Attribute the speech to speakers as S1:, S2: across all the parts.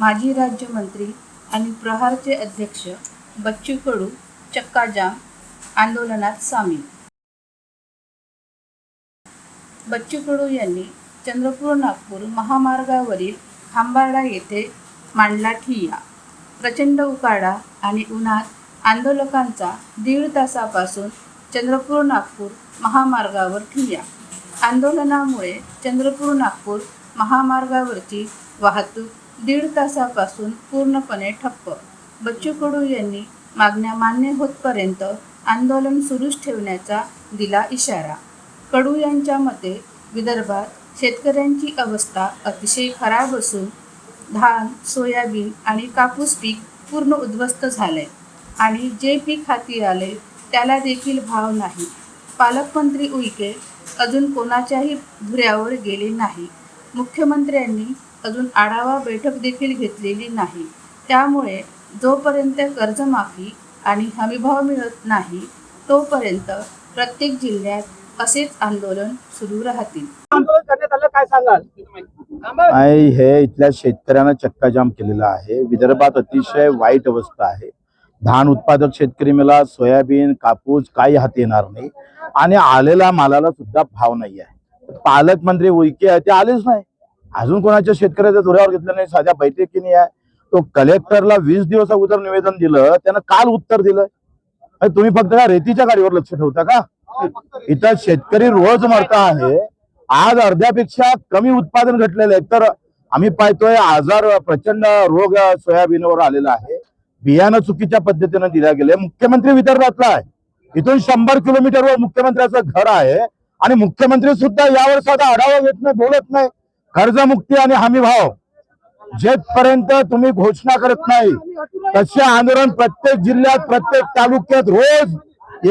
S1: माजी राज्यमंत्री आणि प्रहारचे अध्यक्ष बच्चू कडू चक्काजाम आंदोलनात सामील. बच्चू कडू यांनी चंद्रपूर नागपूर महामार्गावरील खांबाडा येथे मांडला ठिय्या. प्रचंड उकाडा आणि उन्हात आंदोलकांचा दीड तासापासून चंद्रपूर नागपूर महामार्गावर ठिय्या. आंदोलनामुळे चंद्रपूर नागपूर महामार्गावरची वाहतूक दीड तासापासून पूर्णपणे ठप्प. बच्चू कडू यांनी मागण्या मान्य होतपर्यंत आंदोलन सुरूच ठेवण्याचा दिला इशारा. कडू यांच्या मते विदर्भात शेतकऱ्यांची अवस्था अतिशय खराब असून धान सोयाबीन आणि कापूस पीक पूर्ण उद्ध्वस्त झाले आणि जे पीक हाती आले त्याला देखील भाव नाही. पालकमंत्री उईके अजून कोणाच्याही धुऱ्यावर गेले नाही. मुख्यमंत्र्यांनी अजून आढावा बैठक देखील घेतलेली नाही. त्यामुळे जोपर्यंत कर्जमाफी आणि हमीभाव मिळत नाही तोपर्यंत प्रत्येक जिल्ह्यात असेच आंदोलन सुरू राहतील.
S2: आंदोलन करण्यात आलं काय सांगाल?
S3: आणि हे इथल्या शेतकऱ्यांना चक्काजाम केलेला आहे. विदर्भात अतिशय वाईट अवस्था आहे. धान उत्पादक शेतकरी मला सोयाबीन कापूस काही हाती येणार नाही. आणि आलेल्या मालाला सुद्धा भाव नाही आहे. पालकमंत्री उईके आहे ते आलेच नाही. अजून कोणाच्या शेतकऱ्याच्या धुऱ्यावर घेतलं नाही साध्या बैठकीने आहे. तो कलेक्टरला वीस दिवस अगोदर निवेदन दिलं त्यानं काल उत्तर दिलं. तुम्ही फक्त का रेतीच्या गाडीवर लक्ष ठेवता का? इथं शेतकरी रोज मरता आहे. आज अर्ध्यापेक्षा कमी उत्पादन घटलेलं आहे. तर आम्ही पाहतोय आजार प्रचंड रोग सोयाबीनवर आलेला आहे. बियाणं चुकीच्या पद्धतीनं दिल्या गेले. मुख्यमंत्री विदर्भातला आहे. इथून शंभर किलोमीटरवर मुख्यमंत्र्याचं घर आहे. आणि मुख्यमंत्री सुद्धा यावर साधा आढावा घेत नाही बोलत नाही. कर्जमुक्ती आणि हमी भाव जेथपर्यंत तुम्ही घोषणा करत नाही तसे आंदोलन प्रत्येक जिल्ह्यात प्रत्येक तालुक्यात रोज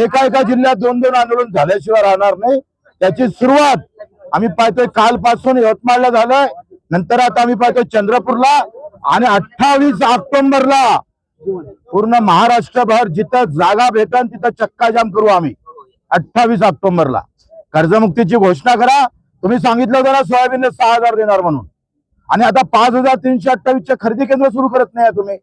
S3: एका एका जिल्ह्यात दोन दोन आंदोलन झाल्याशिवाय राहणार नाही. त्याची सुरुवात आम्ही पाहतोय कालपासून यवतमाळला झालंय. नंतर आता आम्ही पाहतोय चंद्रपूरला आणि अठ्ठावीस ऑक्टोबरला पूर्ण महाराष्ट्रभर जिथं जागा भेटन तिथं चक्काजाम करू आम्ही. अठ्ठावीस ऑक्टोबरला. कर्जमुक्तीची घोषणा करा. तुम्ही सांगितलं जरा सोयाबीनला सहा हजार देणार म्हणून. आणि आता पाच हजार तीनशे अठ्ठावीसच्या खरेदी केंद्र सुरू करत नाही तुम्ही.